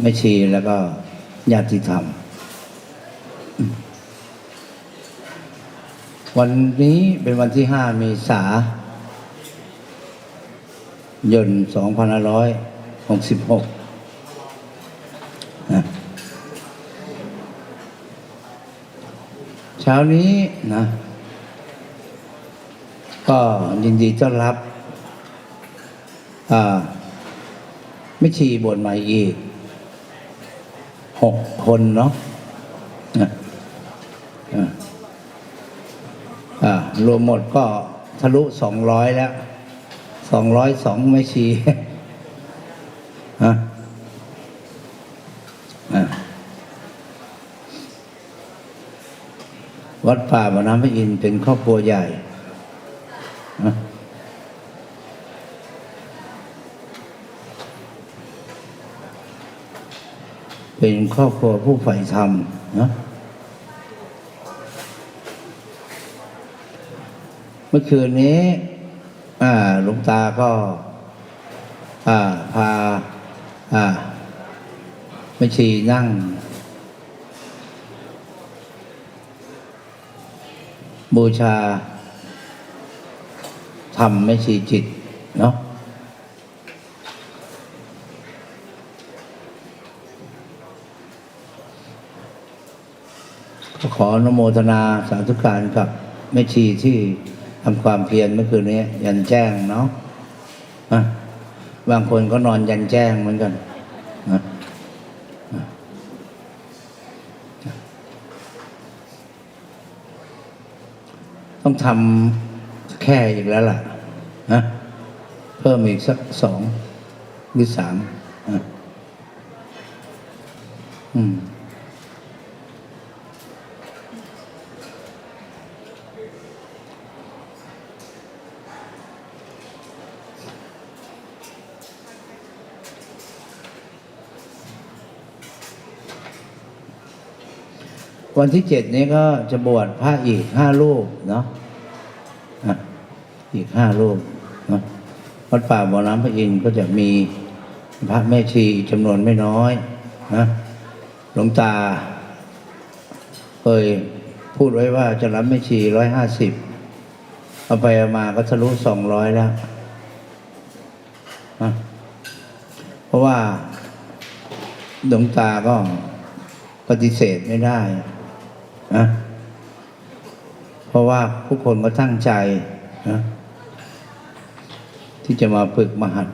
แม่ชีแล้วก็ญาติธรรม วันนี้เป็นวันที่ห้าเมษายนสองพันร้อยหกสิบหกเช้านี้นะ ก็ยินดีต้อนรับ อ่า ไม่ชีบวชใหม่อีก หกคนเนาะอ่าอ่ารวมหมดก็ทะลุสองร้อยแล้วสองร้อยสองไม่ชีฮะอ่าวัดป่าบรรณพระอินเป็นครอบครัวใหญ่ เป็นครอบครัวผู้ใฝ่ธรรมนะเมื่อคืนนี้หลวงตาก็าพาอ่าไม่ชีนั่ง บูชาทำไม่ชีจิตเนาะ ขออนโมทนาสาธุการกับแม่ชีที่ทำความเพียรเมื่อคืนนี้ ยันแจ้งเนาะอะบางคนก็นอนยันแจ้งเหมือนกันนะต้องทำแค่อีกแล้วล่ะนะเพิ่มอีกสักสองหรือสามอืม วันที่เจ็ดนี้ก็จะบวชพระอีกห้ารูปเนาะอีกห้ารูปเนาะวัดป่าบ่อน้ำพระอินทร์ก็จะมีพระแม่ชีจำนวนไม่น้อยนะหลวงตา เคยพูดไว้ว่าจะรับแม่ชีร้อยห้าสิบเอาไปเอามาก็ทะลุสองร้อยแล้วนะเพราะว่าหลวงตาก็ปฏิเสธไม่ได้ นะเพราะว่าผู้คนก็ตั้งใจนะที่จะมาฝึกมหัด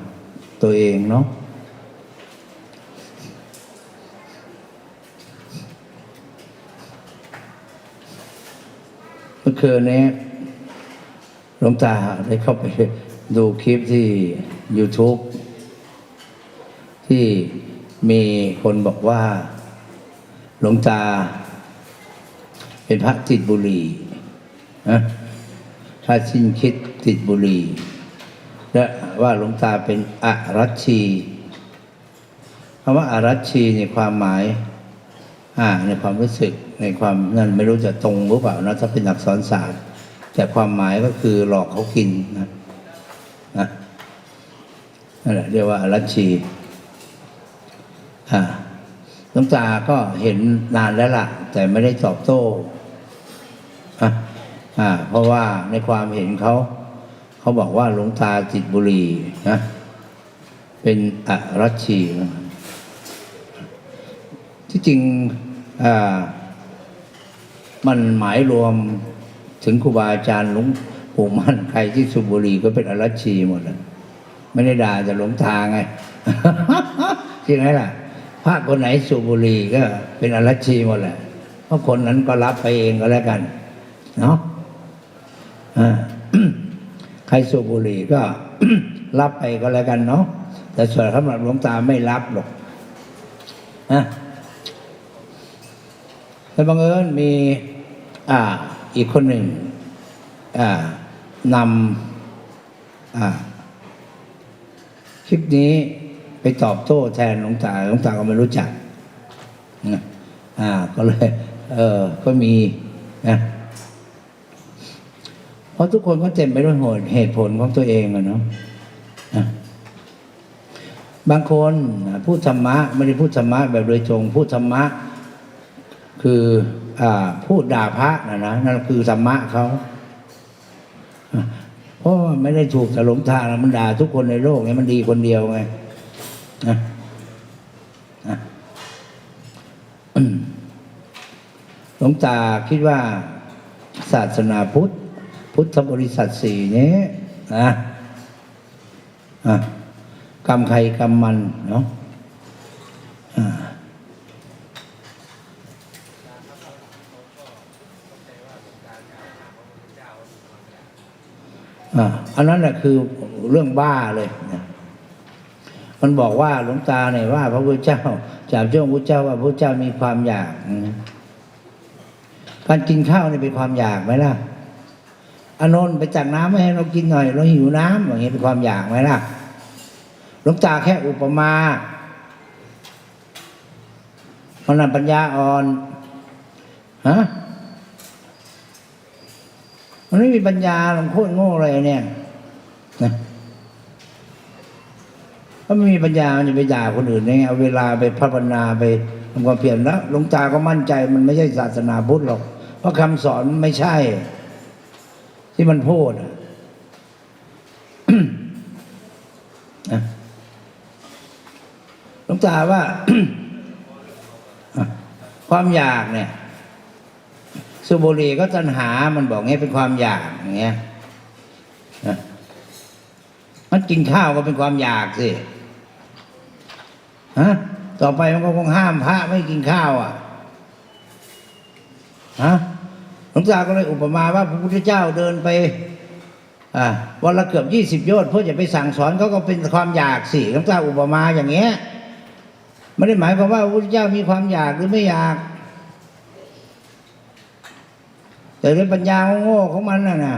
ตัวเองเนาะเมื่อคืนนี้หลวงตาได้เข้าไปดูคลิปที่ YouTube ที่มีคนบอกว่าหลวงตา เป็นพระติดบุรีนะพระสิ้นคิดติดบุรีและว่าหลวงตาเป็นอรัชชีคำว่าอารัชชีในความหมาย อ่าในความรู้สึกในความนั่นไม่รู้จะตรงหรือเปล่านะถ้าเป็นอักษรศาสตร์ แต่ความหมายก็คือหลอกเขากินนะนะนั่นแหละเรียกว่าอารัชชีอ่าหลวงตาก็เห็นนานแล้วล่ะ แต่ไม่ได้ตอบโต้ อะอ่า เพราะว่าในความเห็นเขาเขาบอกว่าหลวงตาจิตบุรีนะเป็นอรัชีที่จริงอ่ามันหมายรวมถึงครูบาอาจารย์หลวงปู่มั่นใครที่สุบุรีก็เป็นอรัชีหมดเลยไม่ได้ด่าแต่หลงตางไงใช่ไหมล่ะพระคนไหนสูบบุหรี่ก็เป็นอรัชีหมดแหละเพราะคนนั้นก็รับไปเองก็แล้วกัน เนาะใครสูบบุหรี่ก็รับไปก็แล้วกันเนาะแต่ส่วนสำหรับหลวงตาไม่รับหรอกนะแต่บังเอิญมีอ่าอีกคนหนึ่งอ่านำอ่าคลิปนี้ไปตอบโต้แทนหลวงตาหลวงตาก็ไม่รู้จักนะอ่าก็เลย เออก็มีนะ เพราะทุกคนก็เต็มไปด้วยเหตุผลของตัวเองอะเนาะบางคนพูดธรรมะไม่ได้พูดธรรมะแบบโดยตรงพูดธรรมะ คืออพูดด่าพระนะนะนั่นคือธรรมะเขาเพราะไม่ได้ถูกถลมทางมันด่าทุกคนในโลกเนี่ยมันดีคนเดียวไงนะหลวงตาคิดว่าศาสนาพุทธ พุทธบริษัทสี่นี้นะะกรรมใครกรรมมันเนาะอ่าอันนั้นแหะคือเรื่องบ้าเลยนะมันบอกว่าหลวงตาเนี่ยว่า พระพุทธเจ้าจากเจ้าพระเจ้าว่าพระเจ้ามีความอยาก การกินข้าวนี่เป็นความอยากไหมล่ะ อานนท์ไปจักน้ำมาให้เรากินหน่อย เราหิวน้ำอย่างเงี้ยเป็นความอยากไหมล่ะหลวงตาแค่อุปมามันนปัญญาอ่อนฮะมันไม่มีปัญญาหลวงโคตรโง่เลยเนี่ยนะถ้าไม่มีปัญญามันจะไปด่าคนอื่นได้ไงเอาเวลาไปภาวนาไปทำความเพียรแล้วหลวงตาก็มั่นใจมันไม่ใช่ศาสนาพุทธหรอก เพราะคำสอนมันไม่ใช่ ที่มันพูดอะนะหลวงตาว่า ความอยากเนี่ยสุบุรีก็ตัณหา มันบอกงี้เป็นความอยากอย่างเงี้ยนะมันกินข้าวก็เป็นความอยากสิฮะต่อไปมันก็คงห้ามพระไม่กินข้าวอะฮะ งตาก็เลยอุปมาว่าพระพุทธเจ้าเดินไปวันละเกือบยี่สิบโยชน์เพื่อจะไปสั่งสอนเขาก็เป็นความอยากสิหลวงตาอุปมาอย่างเงี้ยไม่ได้หมายความว่าพระพุทธเจ้ามีความอยากหรือไม่อยาก แต่ด้วยปัญญาโง่ของมันน่ะนะ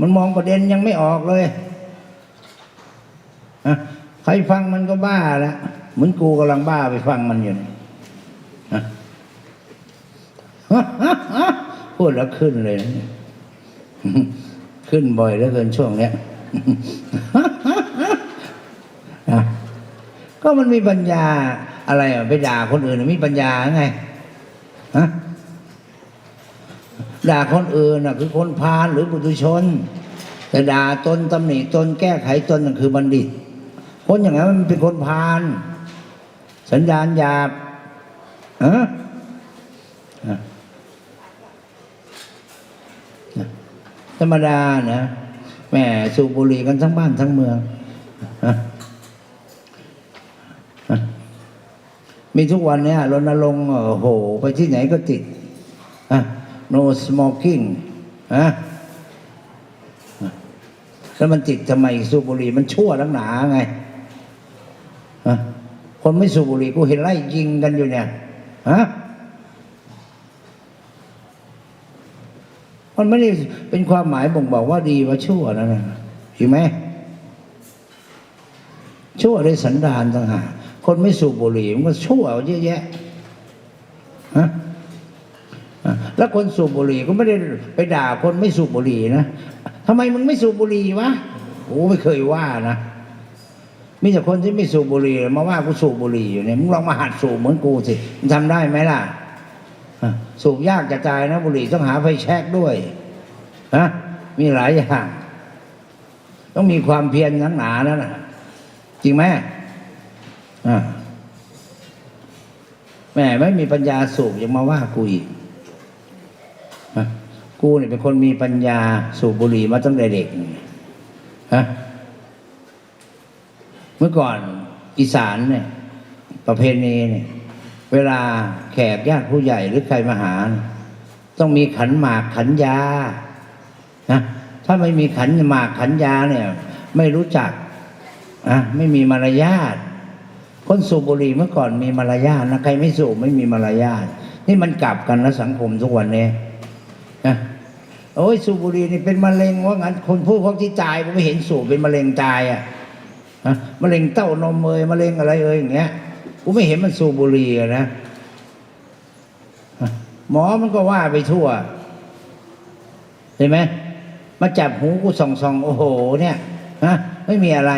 มันมองประเด็นยังไม่ออกเลยอใครฟังมันก็บ้าแล้วเหมือนกูกำลังบ้าไปฟังมันอยู่นี่ฮะ พูดแล้วขึ้นเลยนะขึ้นบ่อยเหลือเกินช่วงเนี้ยก็มันมีปัญญาอะไรไปด่าคนอื่นมีปัญญาไงฮะด่าคนอื่นนะคือคนพาลหรือปุถุชน แต่ด่าตนตำหนิตนแก้ไขตนนั่นคือบัณฑิต คนอย่างนั้นมันเป็นคนพาลสัญญาณหยาบอะ รรมดานะแหม่สูบบุหรี่กันทั้งบ้านทั้งเมืองมีทุกวันเนี้ยรณรงค์โอ้โห ไปที่ไหนก็ติดอะ no smoking ฮะแล้วมันติดทำไมสูบบุหรี่มันชั่วทั้งหนาไง คนไม่สูบบุหรี่กูเห็นไล่ยิงกันอยู่เนี่ย ฮะ มันไม่ได้เป็นความหมายบ่งบอกว่าดีว่าชั่วนะนะเห็นไหมชั่วด้สันดานต่างหากคนไม่สูบบุหรี่มันก็ชั่วเยอะแยะฮะแล้วคนสูบบุหรี่ก็ไม่ได้ไปด่าคนไม่สูบบุหรี่นะทำไมมึงไม่สูบบุหรี่วะโอ้ไม่เคยว่านะมีแต่คนที่ไม่สูบบุหรี่มาว่ากูสูบบุหรี่อยู่เนี่ยมึงลองมาหัดสูบเหมือนกูสิมึงทำได้ไหมล่ะ สูบยากจะตายนะบุหรี่ต้องหาไฟแช็กด้วยฮะมีหลายอย่าง ต้องมีความเพียรหนักหนานั่นนะจริงไหมอะแม่ไม่มีปัญญาสูบยังมาว่ากูอีกกูเนี่ยเป็นคนมีปัญญาสูบบุหรี่มาตั้งแต่เด็กฮะเมื่อก่อนอีสานเนี่ย ประเพณีเนี่ย เวลาแขกญาติผู้ใหญ่หรือใครมาหา ต้องมีขันหมากขันยานะถ้าไม่มีขันหมากขันยาเนี่ย ไม่รู้จักอะไม่มีมารยาทคนสูบบุหรี่เมื่อก่อนมีมารยาทนะใครไม่สูบไม่มีมารยาทนี่มันกลับกันแล้วสังคมทุกวันนี้นะโอ้ยสูบบุหรี่นี่เป็นมะเร็งว่างั้นคนพูดพวกที่ตายผมไม่เห็นสูบเป็นมะเร็งตายอะฮะมะเร็งเต้านมเอยมะเร็งอะไรเอยอย่างเงี้ย กูไม่เห็นมันสูบบุหรี่นะหมอมันก็ว่าไปทั่ว เห็นไหมมาจับหูกูส่องส่องๆโอ้โห เนี่ยฮะไม่มีอะไร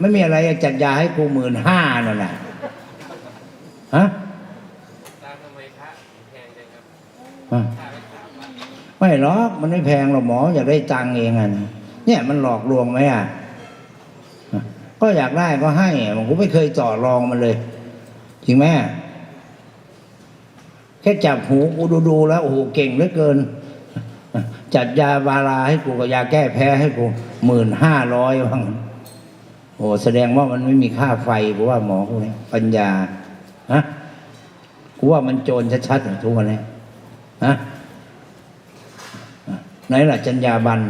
ไม่มีอะไรจัดยาให้กูหมื่นห้านั่นน่ะฮะไมพระแพงจังครับอะค่ารักษาพระไม่หรอกมันไม่แพงหรอกหมออยากได้ตังเองอะเนี่ยมันหลอกลวงไหมอะก็อยากได้ก็ให้ผมก็ไม่เคยต่อรองมันเลย จริงไหมแค่จับหูกูดูดูๆแล้วโอ้โหเก่งเหลือเกิน จัดยาบาราให้กูกับยาแก้แพ้ให้กูหมื่นห้าร้อยบ้างโอ้แสดงว่ามันไม่มีค่าไฟกูว่าหมอกูนี่ปัญญาฮะกูว่ามันโจรชัดๆทุกวันนี้ฮะไหนล่ะจัญญาบัน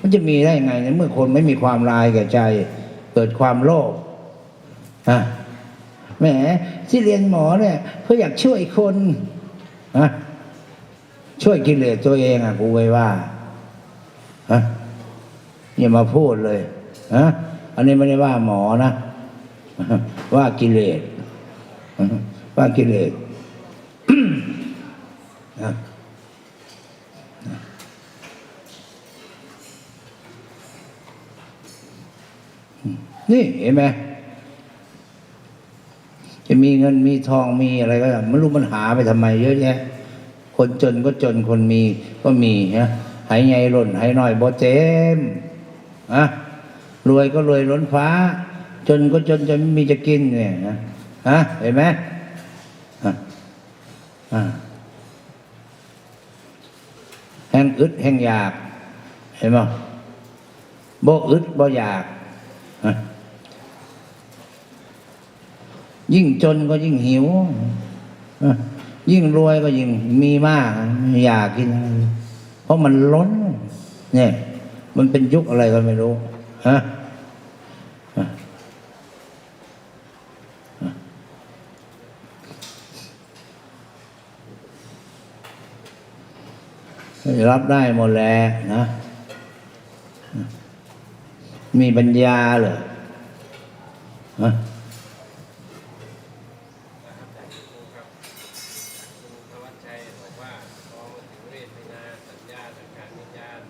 มันจะมีได้ยังไงในเมื่อคนไม่มีความลายแก่ใจ เกิดความโลภฮะ แหมที่เรียนหมอเนี่ยเพื่ออยากช่วยคนฮะช่วยกิเลสตัวเองอะกูไว้ว่าฮะอย่ามาพูดเลยฮะอันนี้ไม่ได้ว่าหมอนะว่ากิเลสว่ากิเลสนี่เห็นไหม มีเงินมีทองมีอะไรก็ไม่รู้มันหาไปทำไมเยอะแยะ คนจนก็จนคนมีก็มีนะหายไงหล่นหายน้อยบ่เต็มอะรวยก็รวยล้นฟ้า จนก็จนจนไม่มีจะกินเนี่ยนะฮะเห็นไหมอะอะแห้งอึดแห้งอยาก เห็นไหมบ่อึดบ่อยากฮะ ยิ่งจนก็ยิ่งหิว ยิ่งรวยก็ยิ่งมีมาก อยากกิน เพราะมันล้น เนี่ย มันเป็นยุคอะไรก็ไม่รู้ฮะฮะฮะรับได้หมดแล้วนะ มีปัญญาเหรอฮะ คุณธวัชชัยบอกว่าพอมาถึงเวทนาสัญญาสังขารวิญญาณ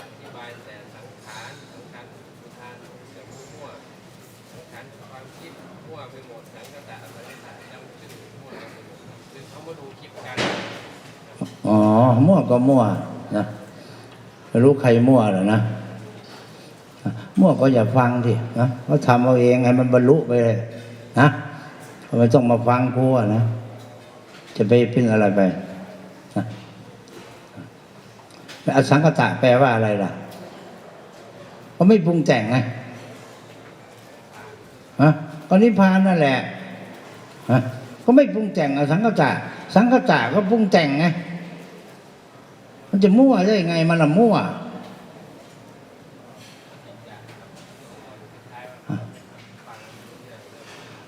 อธิบายแต่สังขารสังขารอุทานจะมั่วสังขารความคิดมั่วไปหมดสังกตะสังกตะจำชื่อมั่วไปหมดคือเขามาดูคลิปกัน อ๋อ มั่วก็มั่วนะไม่รู้ใครมั่วหรอนะมั่วก็อย่าฟังทีนะเขาทำเอาเองให้มันบรรลุไปเลยนะไม่ต้องมาฟังกูอะนะจะไปเป็นอะไรไปนะอสังกตะแปลว่าอะไรล่ะก็ไม่ปรุงแต่งไงฮะก็นิพพานนั่นแหละฮะก็ไม่ปรุงแต่งอสังกตะสังกตะก็ปรุงแต่งไง มันจะมั่วได้ยังไงมันละมั่ว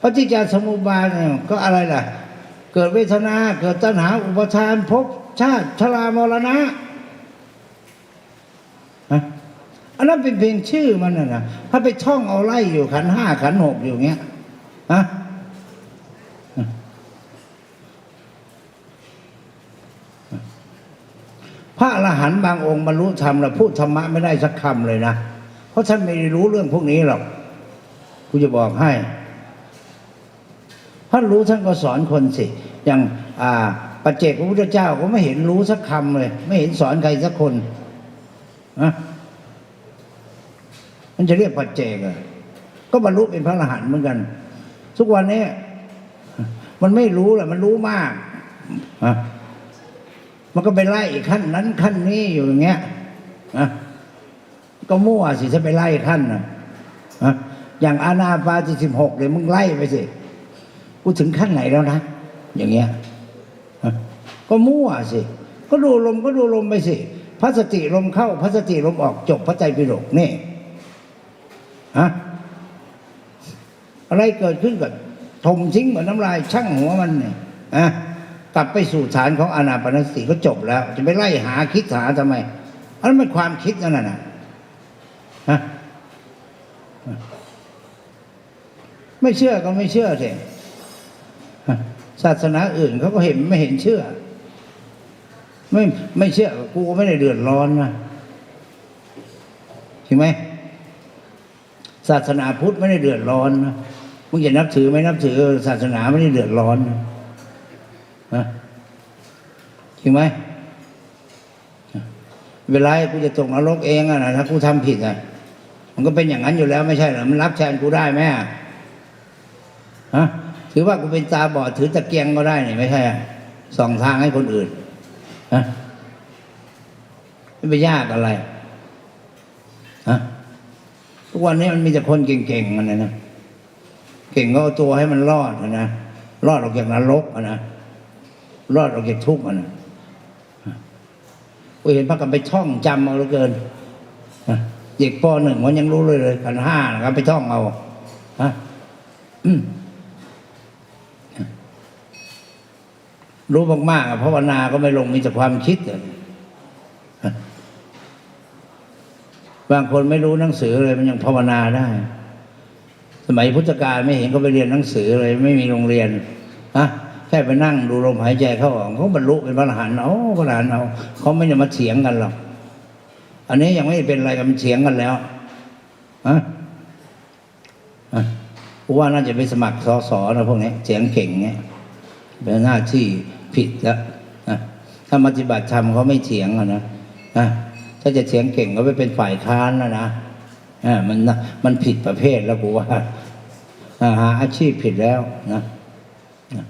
ปฏิจจสมุปบาทเนี่ยก็อะไรล่ะ เกิดเวทนา เกิดตัณหาอุปทานภพชาติชรามรณะฮะอันนั้นเป็นเพียงชื่อมันนะนะถ้าไปท่องเอาไล่อยู่ขันห้าขันหกอยู่เงี้ยฮะ พระอรหันต์บางองค์บรรลุธรรมแล้วพูดธรรมะไม่ได้สักคำเลยนะ เพราะท่านไม่ได้รู้เรื่องพวกนี้หรอกกูจะบอกให้ท่านรู้ท่านก็สอนคนสิ อย่างอ่าปัจเจกพระพุทธเจ้าก็ไม่เห็นรู้สักคำเลย ไม่เห็นสอนใครสักคนนะมันจะเรียกปัจเจกอะก็บรรลุเป็นพระอรหันต์เหมือนกัน ทุกวันนี้มันไม่รู้แหละมันรู้มากอะ มันก็ไปไล่ขั้นนั้นขั้นนี้อยู่อย่างเงี้ยนะก็มั่วสิถ้าไปไล่ขั้นนะอย่างอาณาปาจิสิบหกเลยมึงไล่ไปสิกูถึงขั้นไหนแล้วนะอย่างเงี้ยก็มั่วสิ ก็ดูลมก็ดูลมไปสิพระสติลมเข้าพระสติลมออกจบพระใจปิฎกนี่ฮะอะไรเกิดขึ้นกับถมทิ้งเหมือนน้ำลายช่างหัวมันเนี่ยอะ กลับไปสู่ฐานของอนาปนสติก็จบแล้ว จะไปไล่หาคิดหาทำไมอันนั้นมันความคิดนั่นน่ะฮะไม่เชื่อก็ไม่เชื่อสิศาสนาอื่นเขาก็เห็นไม่เห็นเชื่อ ไม่ไม่เชื่อกูก็ไม่ได้เดือดร้อนนะใช่ไหมศาสนาพุทธไม่ได้เดือดร้อนนะมึงจะนับถือไม่นับถือศาสนาไม่ได้เดือดร้อนนะ นะจริงไหมเวลากูจะตกนรกเองอะนะถ้ากูทำผิดอะมันก็เป็นอย่างนั้นอยู่แล้วไม่ใช่เหรอมันรับแทนกูได้ไหมอะฮะถือว่ากูเป็นตาบอดถือตะเกียงก็ได้นี่ไม่ใช่ส่องทางให้คนอื่นฮะไม่ไปยากอะไรฮะทุกวันนี้มันมีแต่คนเก่งๆมันนะนะเก่งก็เอาตัวให้มันรอดนะรอดออกจากนรกนะ รอดออกจากทุกข์อะนะกูเห็นพระกันไปท่องจำเอาเหลือเกินเด็กปหนึ่งมันยังรู้เลยเลยกันห้านะครับไปท่องเอาฮะรู้มากๆอะภาวนาก็ไม่ลงมีแต่ความคิดอะบางคนไม่รู้หนังสือเลยมันยังภาวนาได้ สมัยพุทธกาลไม่เห็นก็ไปเรียนหนังสือเลย ไม่มีโรงเรียนนะ แค่ไปนั่งดูลมหายใจเข้าออกเขาบรรลุเป็นพระอรหันต์เอาพระอรหันต์เอาเขาไม่ได้มาเถียงกันหรอกอันนี้ยังไม่เป็นอะไรกันเถียงกันแล้วฮะอะว่าน่าจะไปสมัครสอสอนะพวกนี้เสียงเก่งเนี่ยเป็นหน้าที่ผิดแล้วนะถ้าปฏิบัติธรรมเขาไม่เถียงนะนะถ้าจะเถียงเก่งก็ไปเป็นฝ่ายค้านแล้วนะอ่ามันนะมันผิดประเภทแล้วกูว่าหาอาชีพผิดแล้วนะนะ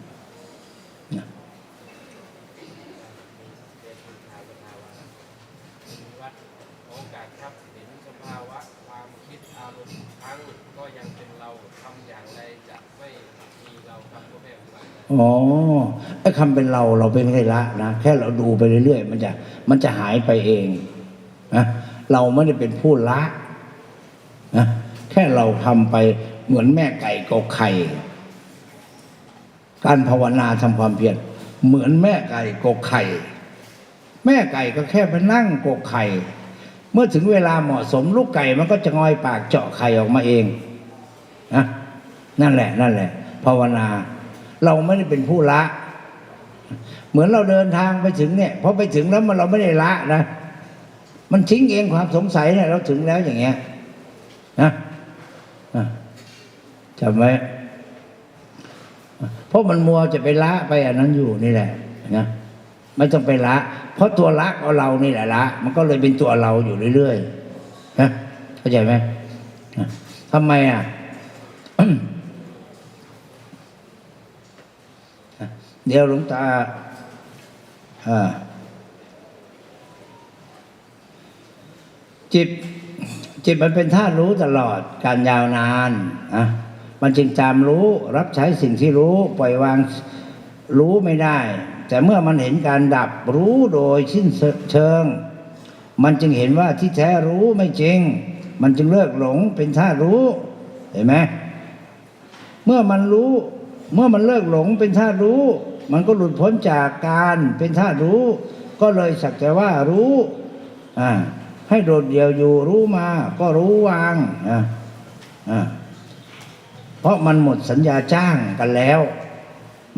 วัดโอกาสครับเห็นสภาวะความคิดอารมณ์ทั้งก็ยังเป็นเราทำอย่างไรจะไม่มีเราครับพ่อแม่ครูบา อ๋อไอ้คำเป็นเราเราเป็นไม่ได้ละนะแค่เราดูไปเรื่อยๆ มันจะมันจะหายไปเองนะเราไม่ได้เป็นผู้ละนะแค่เราทำไปเหมือนแม่ไก่กกไข่การภาวนาทำความเพียรเหมือนแม่ไก่กกไข่ แม่ไก่ก็แค่ไปนั่งกกไข่ เมื่อถึงเวลาเหมาะสมลูกไก่มันก็จะงอยปากเจาะไข่ออกมาเองนะนั่นแหละ นั่นแหละ ภาวนา เราไม่ได้เป็นผู้ละ เหมือนเราเดินทางไปถึงเนี่ยพอไปถึงแล้วมันเราไม่ได้ละนะมันทิ้งเองความสงสัยเนี่ยเราถึงแล้วอย่างเงี้ยนะอะจำไว้เพราะมันมัวจะไปละไปอันนั้นอยู่นี่แหละนะไม่ต้องไปละ เพราะตัวละเอาเรานี่แหละละ มันก็เลยเป็นตัวเราอยู่เรื่อยๆนะเข้าใจไหมทำไมอะ เดี๋ยวหลวงตาจิตจิตมันเป็นธาตุรู้ตลอดการยาวนานอะมันจึงจำรู้รับใช้สิ่งที่รู้ ปล่อยวางรู้ไม่ได้ แต่เมื่อมันเห็นการดับรู้โดยสิ้นเชิง มันจึงเห็นว่าที่แท้รู้ไม่จริง มันจึงเลิกหลงเป็นธาตุรู้เห็นไหมเมื่อมันรู้ เมื่อมันเลิกหลงเป็นธาตุรู้ มันก็หลุดพ้นจากการเป็นธาตุรู้ ก็เลยสักแต่ว่ารู้อ่าให้โดดเดี่ยวอยู่รู้มา ก็รู้วางอ่าอ่าเพราะมันหมดสัญญาจ้างกันแล้ว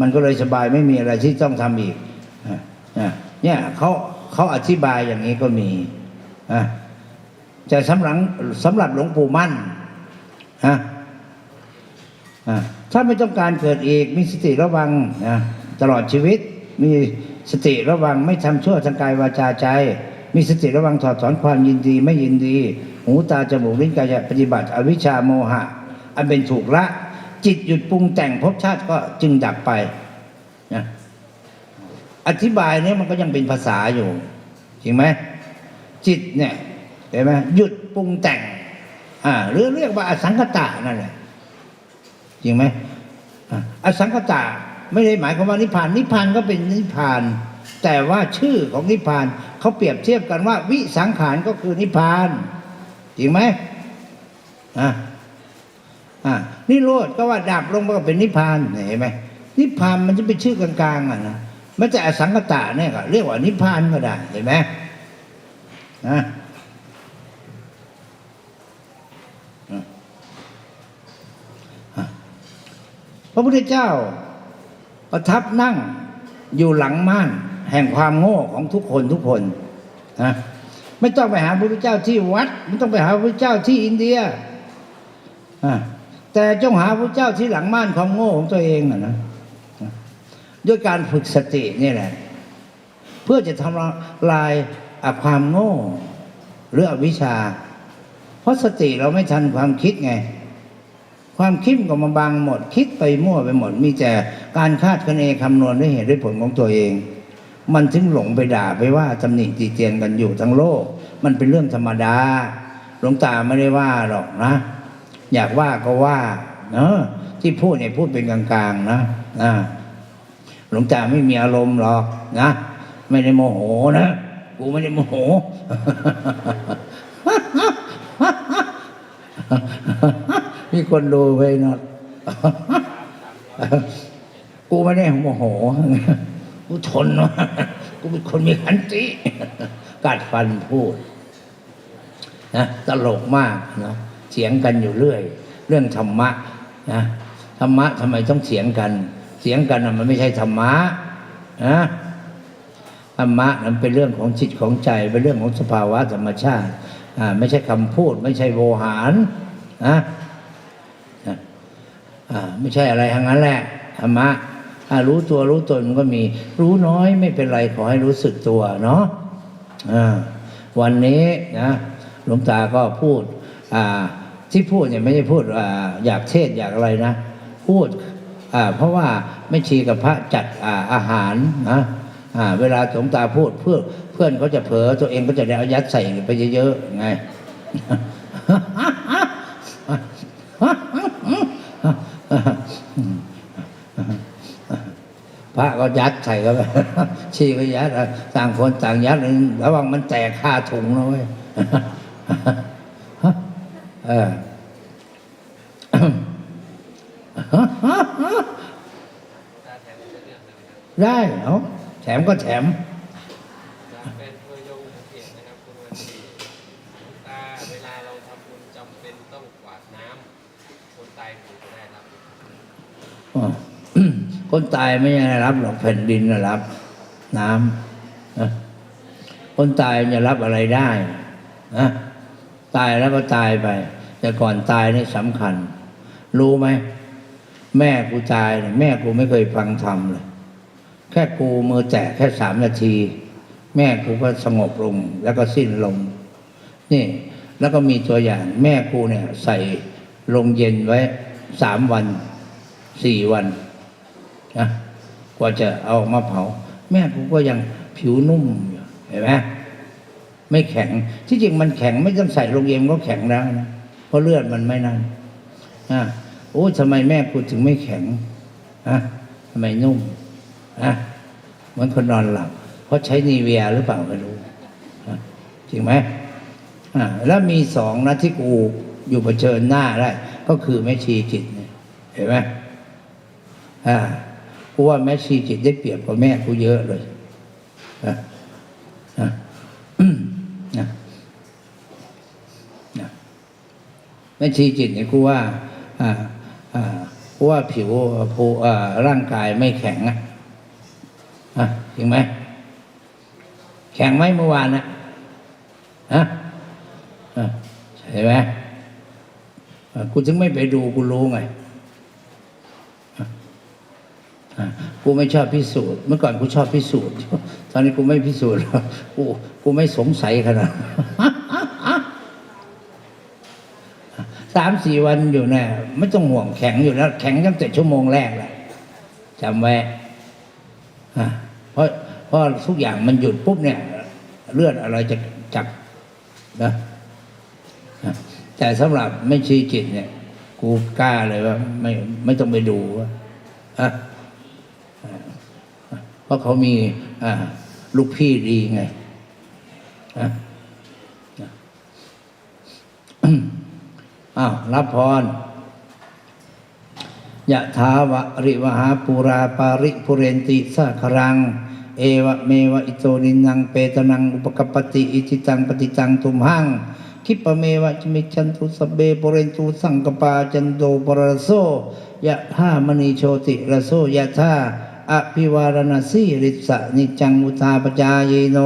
มันก็เลยสบายไม่มีอะไรที่ต้องทำอีกเนี่ยเขาเขาอธิบายอย่างนี้ก็มีอ่าแต่สำหรับสำหรับหลวงปู่มั่นฮะถ้าไม่ต้องการเกิดอีกมีสติระวังนะ ตลอดชีวิต มีสติระวังไม่ทำชั่วทางกายวาจาใจ มีสติระวังถอดถอนความยินดีไม่ยินดี หูตาจมูกลิ้นกายปฏิบัติ อวิชชาโมหะ อันเป็นถูกละ จิตหยุดปรุงแต่งภพชาติก็จึงดับไปนะอธิบายเนี้มันก็ยังเป็นภาษาอยู่จริงไหมจิตเนี่ยเห็นไหมหยุดปรุงแต่ง อ่าหรือเรียกว่าอสังขตะนั่นแหละจริงไหมอะอสังขตา ไม่ได้หมายความว่านิพพาน นิพพานก็เป็นนิพพาน แต่ว่าชื่อของนิพพานเขาเปรียบเทียบกันว่า วิสังขารก็คือนิพพานจริงไหมอะอะนิโรธก็ว่าดับลงก็เป็นนิพพานเห็นไหมนิพพานมันจะเป็นชื่อกลางๆอะนะไม่แต่อสังขตาเนี่ยก็เรียกว่านิพพานก็ได้เห็นไหมนะพระพุทธเจ้า ประทับนั่งอยู่หลังม่านแห่งความโง่ของทุกคนทุกคนนะไม่ต้องไปหาพระพุทธเจ้าที่วัด ไม่ต้องไปหาพระพุทธเจ้าที่อินเดียอะแต่จงหาพระเจ้าที่หลังม่านความโง่ของตัวเองอะนะด้วยการฝึกสตินี่แหละ เพื่อจะทำลายความโง่ หรืออวิชชา เพราะสติเราไม่ทันความคิดไง ความคิดก็มาบังหมดคิดไปมั่วไปหมด มีแต่ การคาดคะเนคำนวณด้วยเหตุด้วยผลของตัวเอง มันถึงหลงไปด่าไปว่าตำหนิตีเตียนกันอยู่ทั้งโลก มันเป็นเรื่องธรรมดา หลวงตาไม่ได้ว่าหรอกนะ อยากว่าก็ว่าเนอะที่พูดเนี่ยพูดเป็นกลางๆนะอ่าหลวงตาไม่มีอารมณ์หรอกนะไม่ได้โมโหนะกูไม่ได้โมโหมีคนดูไปเนอะ กูไม่ได้โมโหกูทนวะกูเป็นคนมีขันติกัดฟันพูดนะตลกมากนะเถียงกันอยู่เรื่อย เรื่องธรรมะนะธรรมะทำไมต้องเถียงกันเถียงกันมันไม่ใช่ธรรมะนะธรรมะนั้นเป็นเรื่องของจิตของใจเป็นเรื่องของสภาวะธรรมชาติอ่าไม่ใช่คำพูด ไม่ใช่โวหารนะอ่าไม่ใช่อะไรทั้งนั้นแหละธรรมะ รู้ตัวรู้ตนมันก็มี รู้น้อยไม่เป็นไรขอให้รู้สึกตัวเนาะวันนี้นะหลวงตาก็พูดที่พูดเนี่ยไม่ได้พูดออยากเทศอยากอะไรนะ พูดเพราะว่าไม่ชีกับพระจัดอาอาหารนะเวลาหลวงตาพูดเพื่อเพื่อนเขาจะเผลอตัวเองก็จะได้เอายัดใส่ไปเยอะๆไง พ ระก็ยัดใส่เขาไปชี้ก็ยัดต่างคนต่างยัดระวังมันแตกคาถุงนะเว้ยเออตาแถมจะเรื่องอะไรครับได้เอาแถมก็แถม จากเป็นตัวยงสังเกตนะครับคุณวันดีหลวงตาเวลาเราทำบุญจำเป็นต้องกวาดน้ำคนตายถูกได้รับ อ๋อ คนตายไม่ได้รับหรอกแผ่นดินน่ะรับ น้ำคนตายจะรับอะไรได้นะตายแล้วก็ตายไป แต่ก่อนตายนี่สำคัญ รู้ไหมแม่กูตายเนี่ยแม่กูไม่เคยฟังธรรมเลย แค่กูมือแตะแค่สามนาที แม่กูก็สงบลงแล้วก็สิ้นลงนี่แล้วก็มีตัวอย่างแม่กูเนี่ย ใส่ลงเย็นไว้สามวันสี่วัน นะกว่าจะเอามาเผา แม่กูก็ยังผิวนุ่มอยู่เห็นไหมไม่แข็ง ที่จริงมันแข็งไม่ต้องใส่ลงเย็นก็แข็งแล้วนะเพราะเลือดมันไม่นั่นอะโอ้ทำไมแม่กูถึงไม่แข็งอะทำไมนุ่มอะเหมือนคนนอนหลับเพราะใช้นีเวียหรือเปล่าไม่รู้จริงไหมอะแล้วมีสองนะที่กูอยู่เผชิญหน้าได้ก็คือแม่ชีจิตเนี่ยเห็นไหมอ่า กูว่าแม่ชีจิตได้เปรียบกว่าแม่กูเยอะเลยนะนะนะนะแม่ชีจิตเนี่ยกูว่า อ่า อ่ากูว่าผิวผูอ่าร่างกายไม่แข็งอะอะจริงไหมแข็งไหมเมื่อวานนะฮะใช่ไหมกูถึงไม่ไปดูกูรู้ไง กูไม่ชอบพิสูจน์ เมื่อก่อนกูชอบพิสูจน์ ตอนนี้กูไม่พิสูจน์แล้วกูกูไม่สงสัยขนาดสามสี่วันอยู่แน่ไม่ต้องห่วงแข็งอยู่แล้ว แข็งตั้งแต่ชั่วโมงแรกแหละจำไว้อะเพราะเพราะทุกอย่างมันหยุดปุ๊บเนี่ย เลือดอะไรจะจับนะแต่สำหรับไม่ชีจิตเนี่ย กูกล้าเลยว่า ไม่ไม่ต้องไปดูว่าอะ ราะเขามีลูกพี่ดีไงอ้าวรับพรยะถาวะริวหาปูราปาริปุเรนติสาครัง เอวะเมวะอิโตนินังเปตนังอุปกปปติอิจิตังปฏิตังตุมหังคิปะเมวะจมิชันตุสเบปุเรนตุสังกปาจันโดปรโสยะธามณีโชติระโสยะธา อภิวารณสีริสะนิจังมุทาปจายโน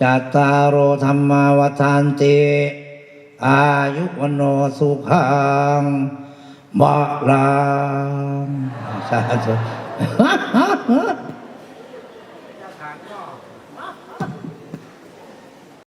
จัตตารโอธรรมาวทานเต อายุวโนสุขังบะลังสาธุ